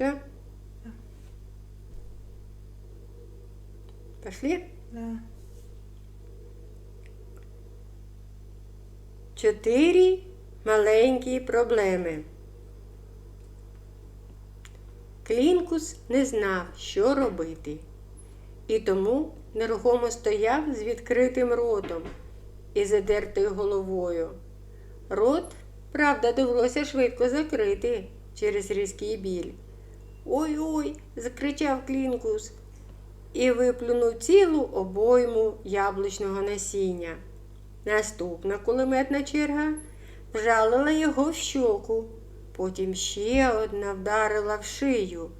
Все? Пошли? Да. Чотири маленькі проблеми. Клінкус не знав, що робити, і тому нерухомо стояв з відкритим ротом і задертою головою. Рот, правда, довелося швидко закрити через різкий біль. Ой-ой, закричав Клінкус і виплюнув цілу обойму яблучного насіння. Наступна кулеметна черга вжалила його в щоку, потім ще одна вдарила в шию.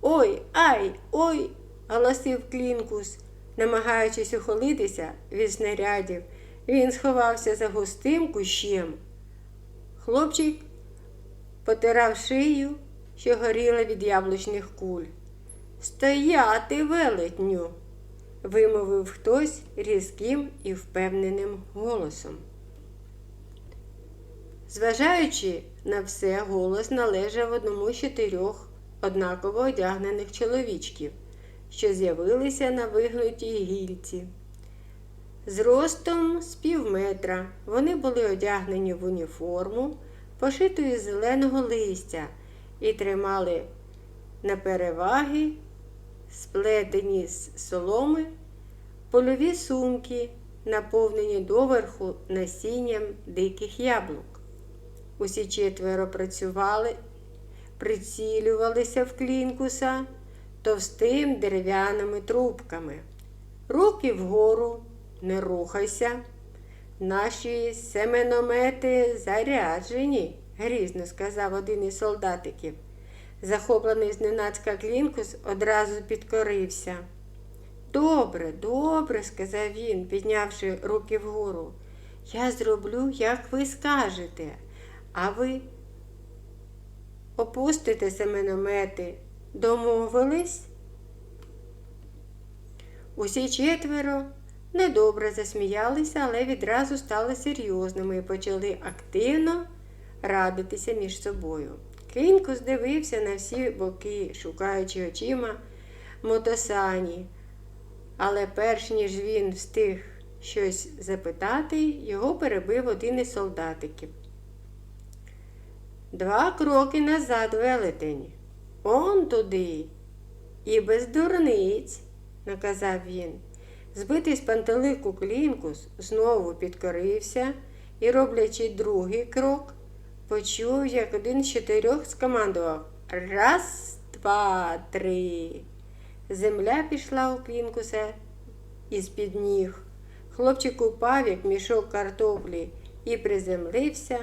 Ой, ай, ой, голосив Клінкус, намагаючись ухилитися від снарядів. Він сховався за густим кущем. Хлопчик потирав шию, що горіла від яблучних куль. Стояти, велетню, вимовив хтось різким і впевненим голосом. Зважаючи на все, голос належав одному з чотирьох однаково одягнених чоловічків, що з'явилися на вигнутій гільці. Зростом з півметра вони були одягнені в уніформу, пошиту із зеленого листя, і тримали на переваги, сплетені з соломи, польові сумки, наповнені доверху насінням диких яблук. Усі четверо працювали, прицілювалися в клінкуса товстим дерев'яними трубками. Руки вгору, не рухайся. Наші семеномети заряджені, грізно сказав один із солдатиків. Захоплений зненацька Клінкус одразу підкорився. Добре, добре, сказав він, піднявши руки вгору. Я зроблю, як ви скажете, а ви опустите семеномети. Домовились? Усі четверо недобре засміялися, але відразу стали серйозними і почали активно радитися між собою. Клінко здивився на всі боки, шукаючи очима мотосані, але перш ніж він встиг щось запитати, його перебив один із солдатиків. Два кроки назад, велетень. Он туди. І без дурниць, наказав він. Збитий з пантелику клінкус знову підкорився і, роблячи другий крок, почув, як один з чотирьох скомандував Раз, два, три. Земля пішла у клінкуса із-під ніг. Хлопчик упав, як мішок картоплі, і приземлився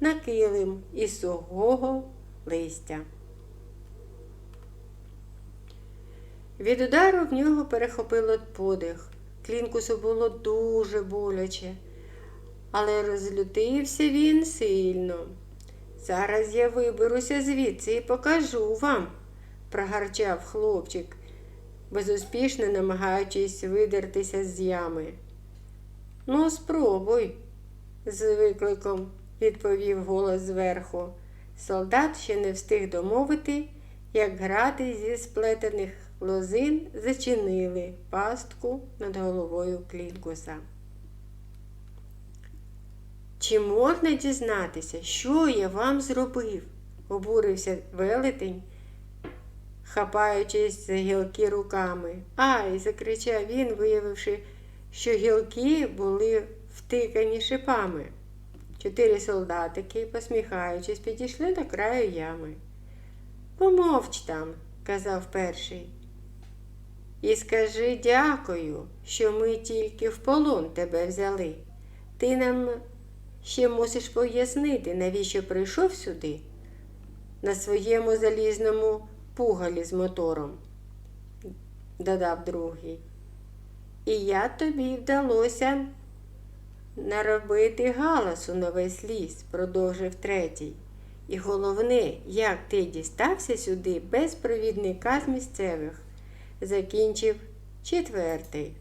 на килим із сухого листя. Від удару в нього перехопило подих. Клінкусу було дуже боляче, але розлютився він сильно. Зараз я виберуся звідси і покажу вам, прогарчав хлопчик, безуспішно намагаючись видертися з ями. Ну, спробуй, з викликом відповів голос зверху. Солдат ще не встиг домовити, як грати зі сплетених лозин зачинили пастку над головою Клінкуса. Чи можна дізнатися, що я вам зробив? обурився велетень, хапаючись за гілки руками. Ай, закричав він, виявивши, що гілки були втикані шипами. Чотири солдатики, посміхаючись, підійшли до краю ями. Помовч там, казав перший. І скажи дякую, що ми тільки в полон тебе взяли. Ти нам ще мусиш пояснити, навіщо прийшов сюди на своєму залізному пугалі з мотором, додав другий. І я тобі вдалося наробити галасу на весь ліс, продовжив третій. І головне, як ти дістався сюди без провідника з місцевих, закінчив четвертий.